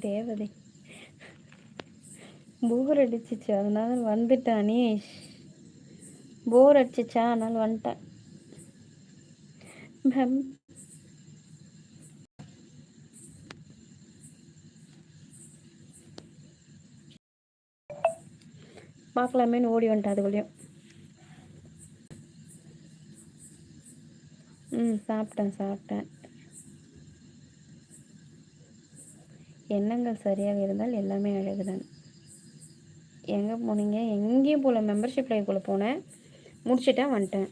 தேவதை. போர் அடிச்சிச்சு அதனால வந்துட்டேன் அனீஷ். போர் அடிச்சிச்சா அதனால வந்துட்டேன். மேம் பார்க்கலாமேன்னு ஓடி வந்துட்டேன் அதுக்குள்ளேயும். ம் சாப்பிட்டேன் சாப்பிட்டேன். எண்ணங்கள் சரியாக இருந்தால் எல்லாமே அழகுதான் எங்கே போனீங்க? எங்கேயும் போகல. மெம்பர்ஷிப் லைஃப்குள்ளே போனேன். முடிச்சுட்டா வந்துட்டேன்.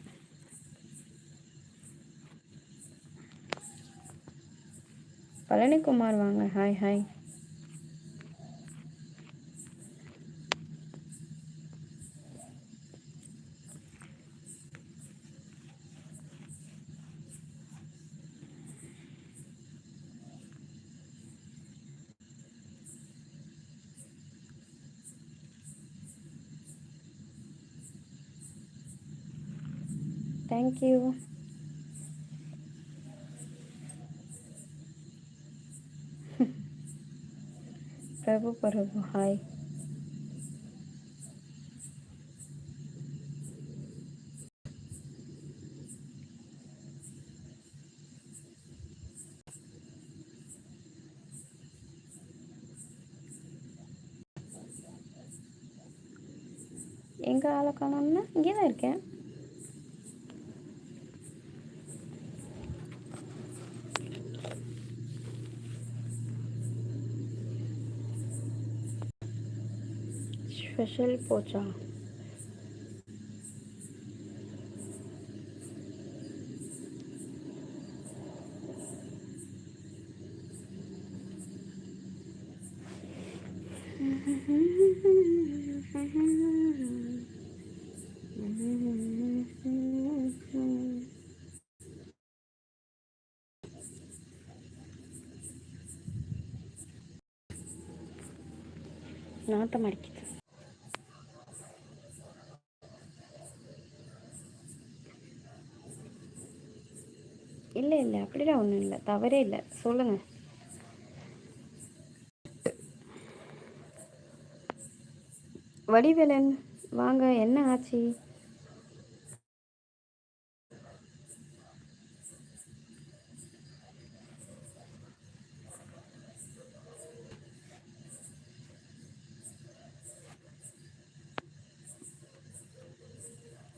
பழனிக்குமார் வாங்க. Hi hi thank you Prabhu Prabhu hi எங்கே ஆளை காணோம்னா இங்கே தான் இருக்கேன். ஸ்பெஷல் போச்சா நாட்டம் அடிக்குது இல்லை இல்லை அப்படிலாம் ஒன்றும் இல்லை. தவறே இல்லை. சொல்லுங்கள் வடிவேலன் வாங்க. என்ன ஆச்சு?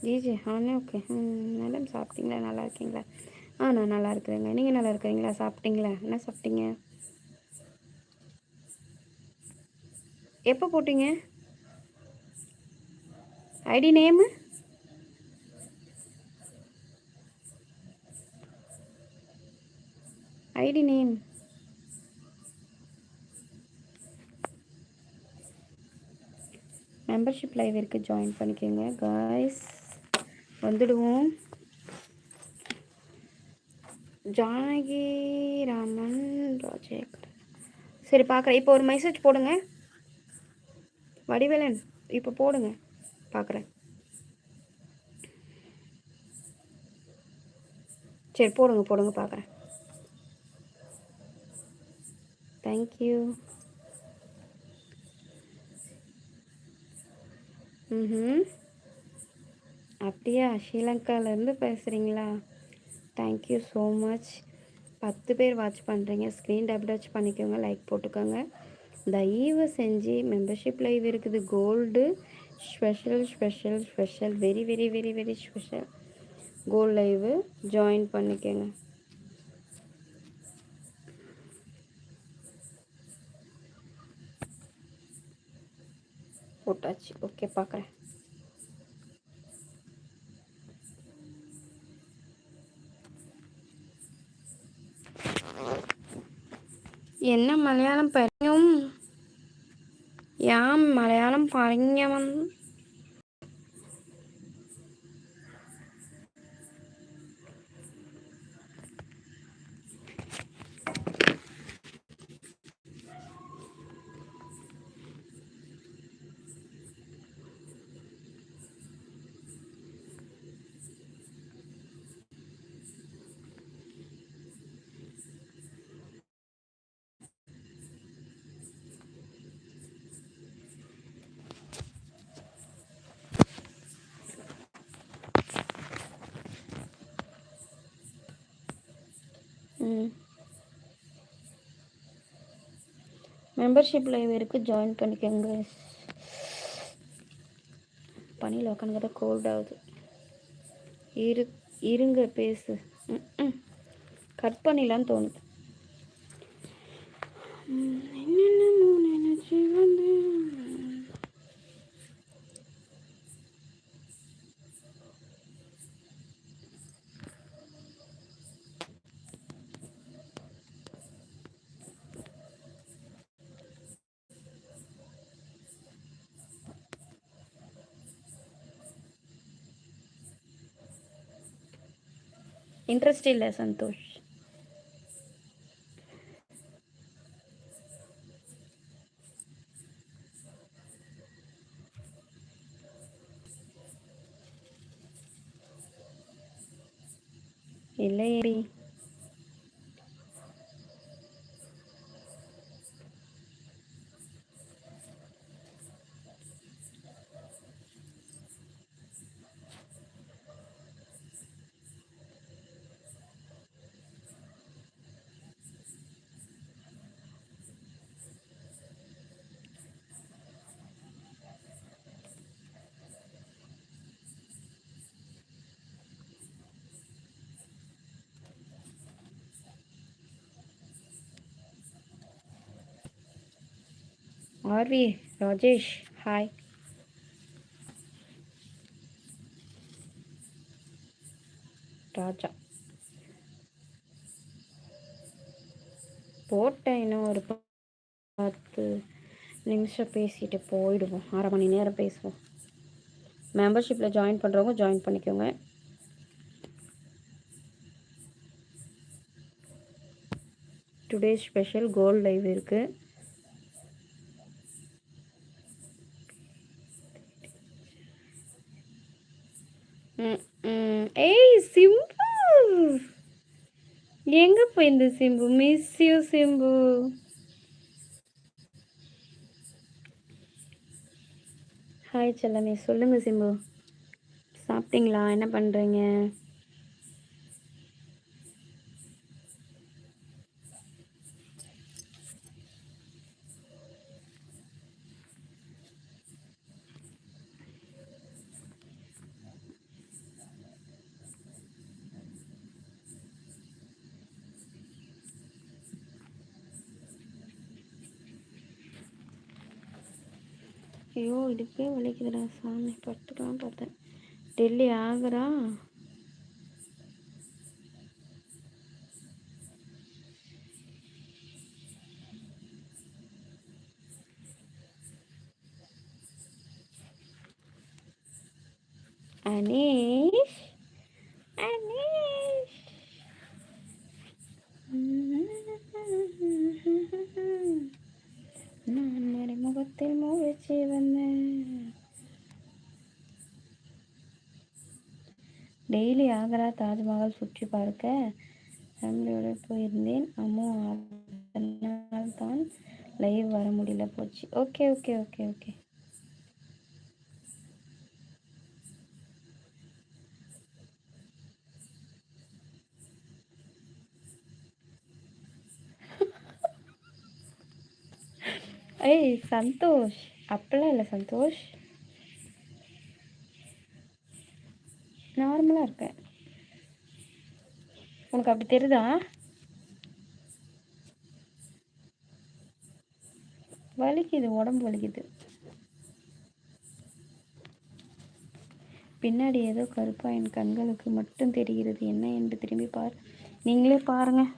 ஜிஜி ஆனே ஓகே ம் மேடம் சாப்பிட்டீங்களா? நல்லா இருக்கீங்களா? ஆ நான் நல்லா இருக்கிறேங்க. நீங்கள் நல்லா இருக்கிறீங்களா? சாப்பிட்டீங்களா? என்ன சாப்பிட்டீங்க? எப்போ போட்டீங்க? ID name? ID name. Membership live இருக்குது ஜாயின் பண்ணிக்கோங்க காய்ஸ் வந்துடுவோம். ஜானகி ராமன் ராஜேகர் சரி பார்க்குறேன். இப்போ ஒரு மெசேஜ் போடுங்க. வடிவேலன் இப்போ போடுங்க. பார்க்குறேன். சரி போடுங்க போடுங்க பார்க்குறேன். தேங்க்யூ ம் அப்படியா? ஸ்ரீலங்காலேருந்து பேசுகிறீங்களா தேங்க்யூ ஸோ மச் பத்து பேர் வாட்ச் பண்ணுறீங்க ஸ்க்ரீன் டேப் டச் பண்ணிக்கோங்க. லைக் போட்டுக்கோங்க. தயவு செஞ்சு மெம்பர்ஷிப் லைவ் இருக்குது. Gold special special special very very very very special gold live join பண்ணிக்கோங்க. போட்டாச்சு. ஓகே பார்க்குறேன் എന്ന മലയാളം പറഞ്ഞും ഞാൻ മലയാളം പറഞ്ഞവൻ மெம்பர்ஷிப் லைவ் இருக்குது ஜாயின் பண்ணிக்கோங்க. பனியில் உட்காந்துக்கிட்ட கோல்ட் ஆகுது. இரு இருங்க பேசு. கட் பண்ணிடலான்னு தோணுது. என்னென்ன நினைச்சி வந்து? ಇಂಟ್ರೆಸ್ಟ್ ಇಲ್ಲ ಸಂತೋಷ್ ಇಲ್ಲ ಏರಿ RV Rajesh hi Raja. போட்டேன் இன்னும் ஒரு பத்து நிமிஷம் பேசிட்டு போயிடுவோம். அரை மணி நேரம் பேசுவோம். மெம்பர்ஷிப்பில் ஜாயின் பண்ணுறவங்க ஜாயின் பண்ணிக்கோங்க. டுடே ஸ்பெஷல் கோல்ட் லைவ் இருக்குது எங்க Simbu. Miss you Simbu. Hi செல்லமே சொல்லுங்க சிம்பு. சாப்பிட்டீங்களா? என்ன பண்ணுறீங்க ஐயோ இதுக்கே வலிக்குதுடா. சாமி படுத்துக்கலாம் பார்த்தேன். டெல்லி ஆகிறா அனீஷ்? ஆக்ரா தாஜ்மஹால் சுற்றி பார்க்க ஃபேமிலியோடு போயிருந்தேன். அம்மா அதனால் தான் லைவ் வர முடியல போச்சு. ஓகே ஓகே ஓகே ஓகே ஏய் சந்தோஷ். அப்படிலாம் இல்லை சந்தோஷ். நார்மலாக இருக்கேன். நமக்கு அப்படி தெரியுதா? வலிக்குது உடம்பு வலிக்குது. பின்னாடி ஏதோ கருப்பா என் கண்களுக்கு மட்டும் தெரிகிறது. என்ன என்று திரும்பி பார். நீங்களே பாருங்கள்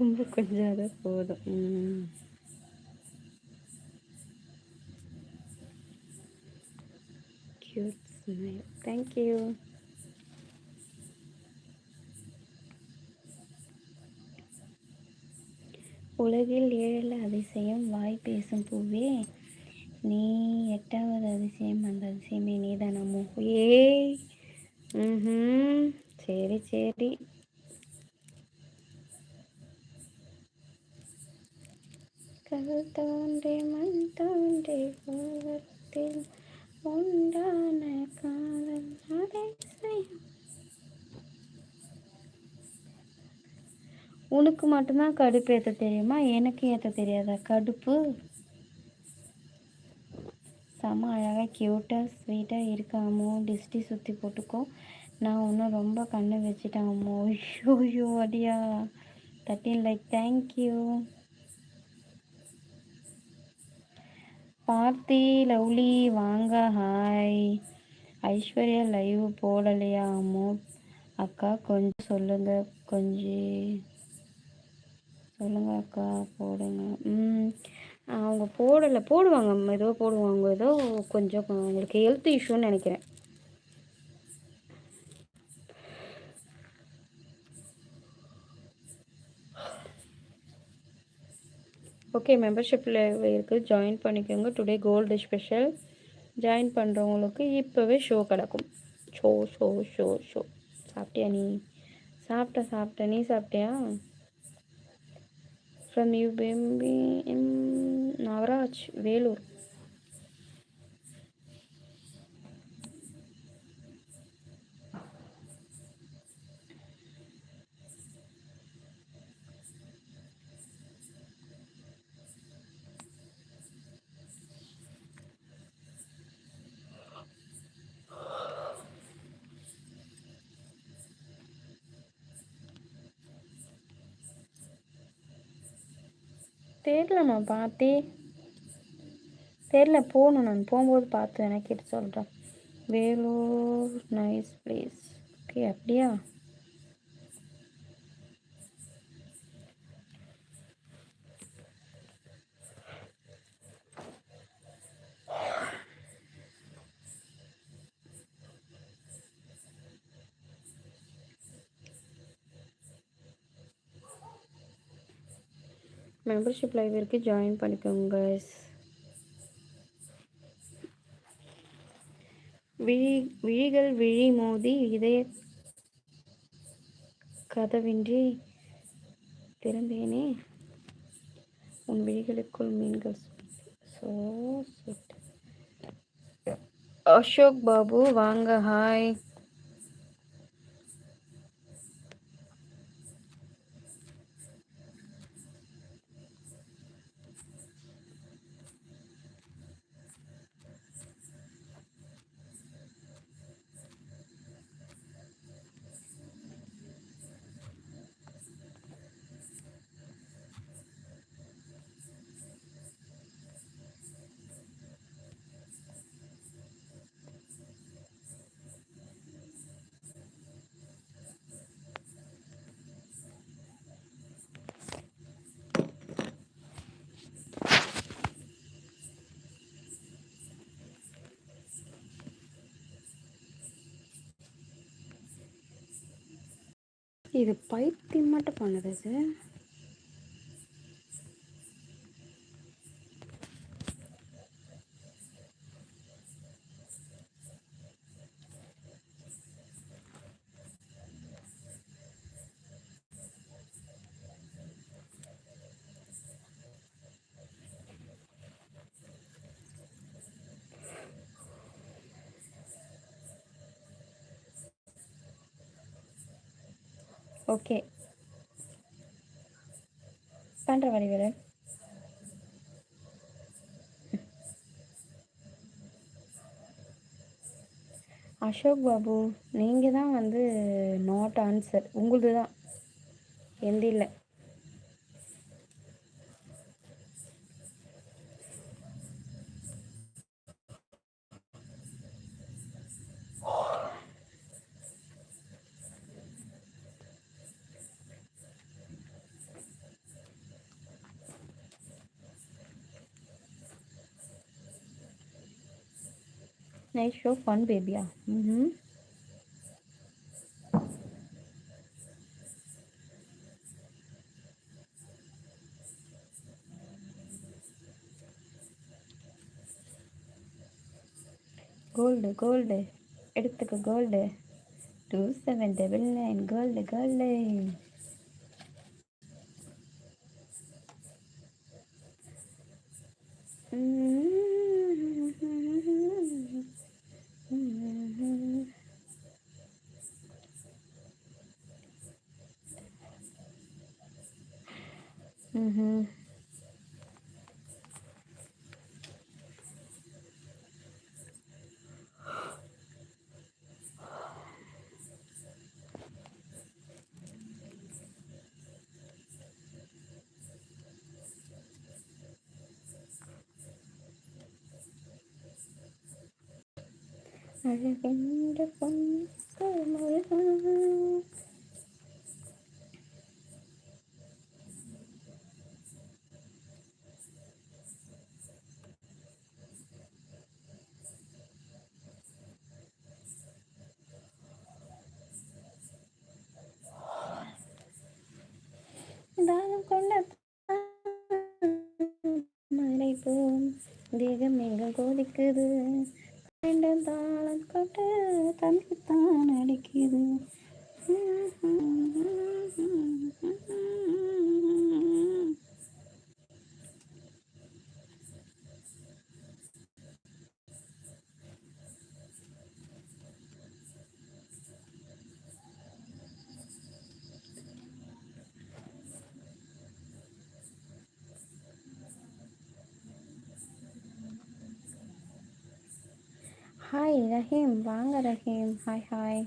ரொம்ப கொஞ்சம் போதும். க்யூட் ஸ்மைல் தேங்க்யூ உலகில் ஏழில் அதிசயம் வாய் பேசும் பூவே. நீ எட்டாவது அதிசயம் அந்த அதிசயமே நீ தானமோ ஏய். ம் சரி சரி. கல் தோன்றி மண் தோன்றி உலகத்தில் உண்டான காலம் அதிசயம் உனக்கு மட்டும்தான் கடுப்பு ஏற்ற தெரியுமா? எனக்கு ஏற்ற தெரியாதா? கடுப்பு? செம்ம அழகாக க்யூட்டாக ஸ்வீட்டாக இருக்காமோ டிஸ்டி சுற்றி போட்டுக்கோ. நான் ஒன்றும் ரொம்ப கண்ணு வச்சுட்டாமோ ஐயோ ஐயோ அடியா. தட்டின் like thank you Parthi lovely வாங்க ஹாய். ஐஸ்வர்யா லைவ் போடலையா அம்மோ? அக்கா கொஞ்சம் சொல்லுங்கள் கொஞ்சம். சொல்லுங்க அக்கா போடுங்க. ம் அவங்க போடலை போடுவாங்க ஏதோ போடுவாங்க ஏதோ கொஞ்சம் அவங்களுக்கு ஹெல்த் இஷ்யூன்னு நினைக்கிறேன். ஓகே மெம்பர்ஷிப்பில் இருக்குது ஜாயின் பண்ணிக்கோங்க. டுடே கோல்டு ஸ்பெஷல் ஜாயின் பண்ணுறவங்களுக்கு இப்போவே ஷோ கிடக்கும். ஷோ ஷோ ஷோ ஷோ சாப்பிட்டியா நீ? சாப்பிட்ட சாப்பிட்ட. நீ சாப்பிட்டியா? From you baby Navaraj Vellore. Vellore தெரிலம்மா பார்த்தே தெரில போகணும். நான் போகும்போது பார்த்து எனக்கு கேட்டு சொல்கிறேன் வேலூர் நைஸ் பிளேஸ் ஓகே அப்படியா? மெம்பர்ஷிப் லைவிற்கு ஜாயின் பண்ணிக்கோங்க விழி விழிகள் விழி மோதி இதய கதவின்றி திறந்தேனே உன் விழிகளுக்குள் மீன்கள் ஸோ அசோக் பாபு வாங்க ஹாய் இது பைத்தியம் மட்டும் பண்ணுது ஓகே. பண்ணுற வடிவேலு அசோக் பாபு நீங்கள் தான் வந்து நாட் ஆன்சர் உங்களுது தான் எந்த இல்லை nice show fun baby yeah. Hmm gold gold எடுத்துக்க gold two seven double nine gold gold അഴകന്റെ പൊന്നു മുഴുവൻ தாளம் கொண்டு அடிக்குது. ஹாய் ரஹீம் வாங்க Rahim hi hi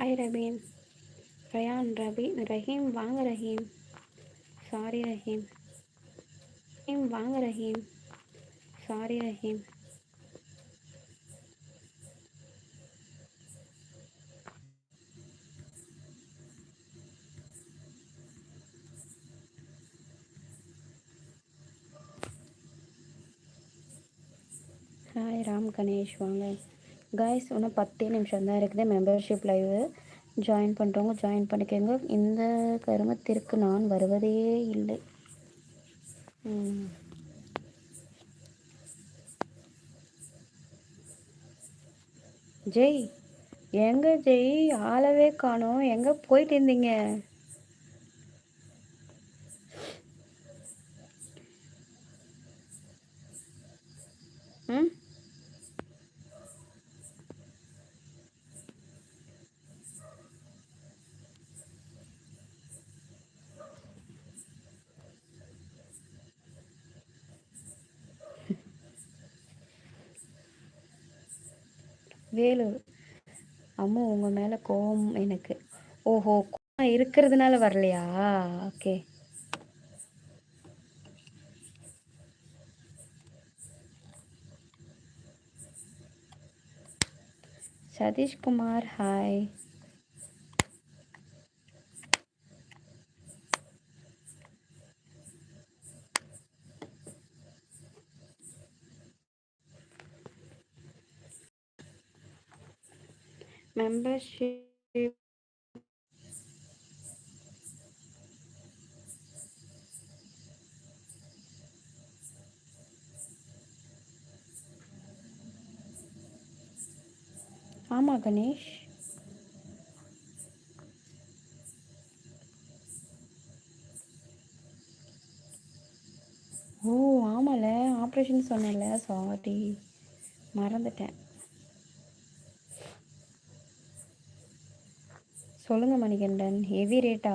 hi Rabeen Rayan Rabi Rahim வாங்க ரஹீம் சாரி ரஹீம் ரஹீம் வாங்க ரஹீம் சாரி ரஹீம் ஹாய் ராம் கணேஷ் வாங்க கைஸ் இன்னும் பத்தே நிமிஷம் தான் இருக்குது. மெம்பர்ஷிப் லைவ் ஜாயின் பண்ணுறவங்க ஜாயின் பண்ணிக்கோங்க. இந்த கருமத்திற்கு நான் வருவதே இல்லை. ஜெய் எங்கே ஜெய்? ஆளவே காணோம். எங்கே போயிட்டு இருந்தீங்க ம் வேலூர் அம்மா உங்கள் மேலே கோவம் எனக்கு. ஓஹோ கோவம் இருக்கிறதுனால வரலையா? ஓகே. Sathishkumar hi membership. ஆமாம் கணேஷ். ஓ ஆமாம்ல ஆப்ரேஷன் சொன்னேன்ல சாரி மறந்துட்டேன். சொல்லுங்கள் மணிகண்டன். ஹெவி ரேட்டா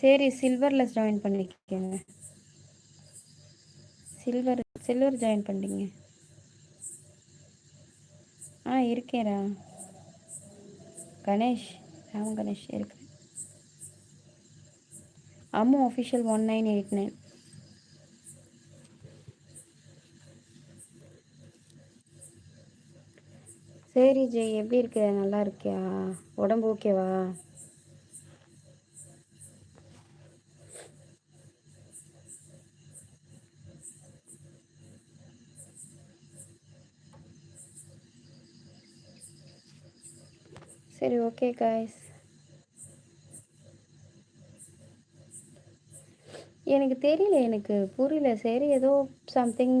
சரி சில்வரில் ஜாயின் பண்ணிக்கோங்க. சில்வர் சில்வர் ஜாயின் பண்ணிங்க ஆ இருக்கேரா கணேஷ் ராம் கணேஷ் இருக்கு Ammu official one nine eight nine சரி ஜெய். எப்படி இருக்க? நல்லா இருக்கியா? உடம்பு ஓகேவா? சரி ஓகே காய்ஸ் எனக்கு தெரியல எனக்கு புரியல. சரி ஏதோ சம்திங்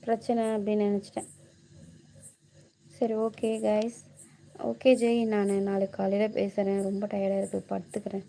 பிரச்சனை அப்படின்னு நினச்சிட்டேன். சரி ஓகே கைஸ் ஓகே ஜெய். நான் நாளைக்கு காலையில் பேசுகிறேன் ரொம்ப டயர்டாக இருக்குது படுத்துக்கிறேன்.